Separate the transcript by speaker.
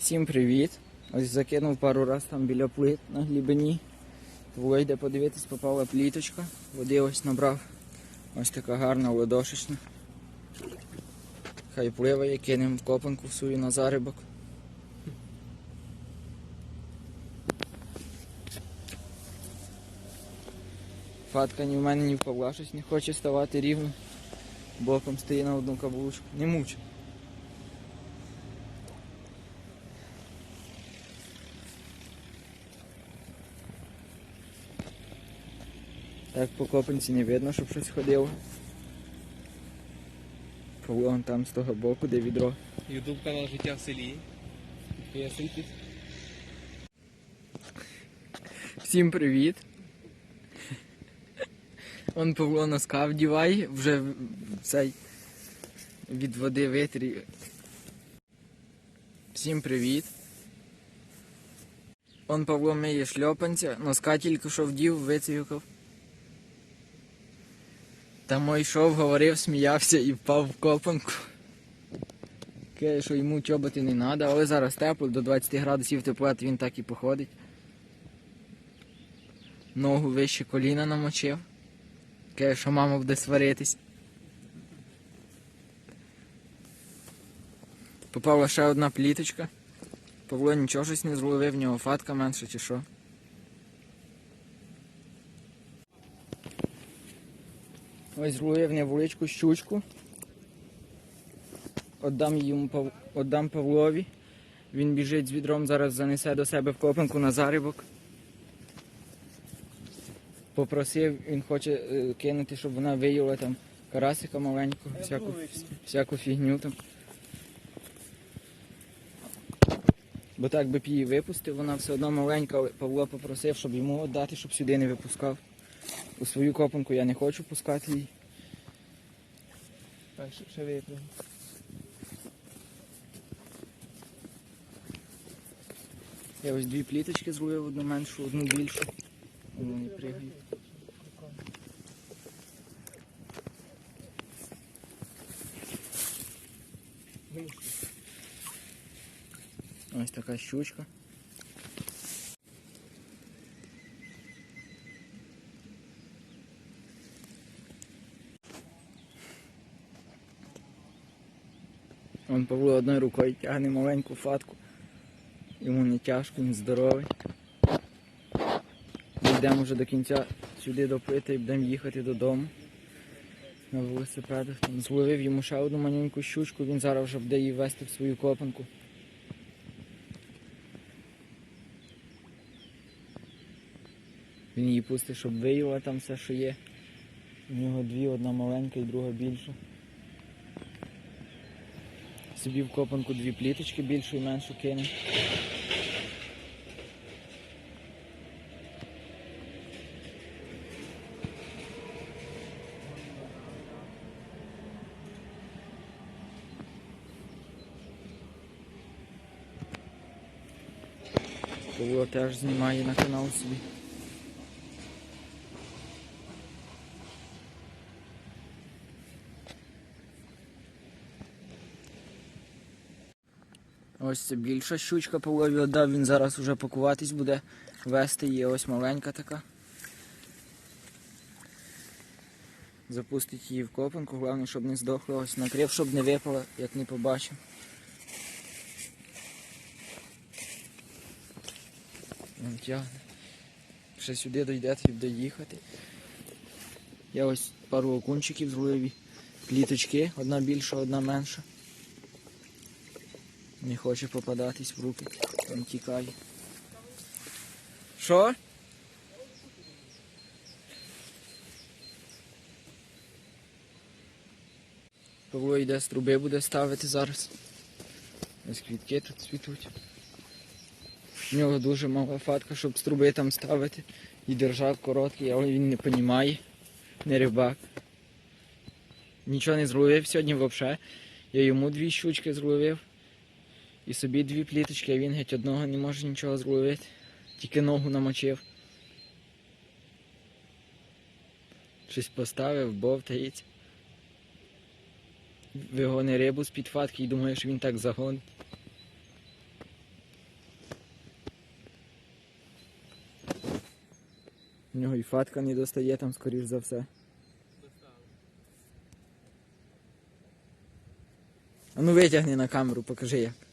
Speaker 1: Всім привіт! Ось закинув пару раз там біля плит на глибині. Було йде подивитись, попала пліточка. Води ось набрав. Ось така гарна ладошечна. Хай пливає, кинемо в копанку в свою на зарибок. Фатка ні в мене, ні в Павла щось не хоче ставати рівно. Боком стоїть на одну каблучку. Не мучить. Так по копанці не видно, щоб щось ходило. Вон там з того боку, де відро.
Speaker 2: Ютуб канал Життя в селі. Підписуйтесь.
Speaker 1: Всім привіт. Он Павло носка вдіває, вже цей від води витрі. Всім привіт. Он Павло миє шльопанця, носка тільки що вдів, вицвікав. Там йшов, говорив, сміявся і впав в копанку. Каже, що йому чоботи не треба, але зараз тепло, до 20 градусів тепла, він так і походить. Ногу вище коліна намочив. Каже, що мама буде сваритись. Попала ще одна пліточка. Павло нічого щось не зловив, в нього фатка менше чи що. Ось зловив невеличку щучку. Отдам йому Отдам Павлові. Він біжить з відром, зараз занесе до себе в копанку на зарибок. Попросив, він хоче е, кинути, щоб вона виїла там карасика маленького, всяку, всяку фігню там. Бо так би б її випустив, вона все одно маленька, але Павло попросив, щоб йому віддати, щоб сюди не випускав. У свою копанку я не хочу пускати її.
Speaker 2: Так, ще, ще випрям.
Speaker 1: Я ось дві пліточки зловив, одну меншу, одну більшу. Вони пригають. Ось така щучка. Вон Павло одною рукою тягне маленьку фатку. Йому не тяжко, він здоровий. Дійдемо вже до кінця сюди допити і будемо їхати додому. На велосипедах. Там зловив йому ще одну маленьку щучку, він зараз вже буде її вести в свою копанку. Він її пустить, щоб виїла там все, що є. У нього дві, одна маленька і друга більша. Собі в копанку дві пліточки більшу і меншу кине. Теж знімає на канал собі. Ось це більша щучка Павлові віддав, він зараз уже пакуватись буде, вести її, ось маленька така. Запустить її в копанку, головне, щоб не здохла, ось накрив, щоб не випала, як не побачив. Він тягне. Ще сюди дойде, буде їхати. Я ось пару окунчиків зловив, пліточки, одна більша, одна менша. Не хоче попадатись в руки, він тікає. Що? Павло йде з труби буде ставити зараз. Ось квітки тут цвітуть. У нього дуже мала фатка, щоб з труби там ставити. І держак короткий, але він не розуміє. Не рибак. Нічого не зловив сьогодні взагалі. Я йому дві щучки зловив. І собі дві пліточки, а він геть одного не може нічого зловити. Тільки ногу намочив. Щось поставив, бовтається. Вигони рибу з-під підфатки і думає, що він так загонить. У нього і фатка не достає там, скоріш за все. А ну витягни на камеру, покажи як.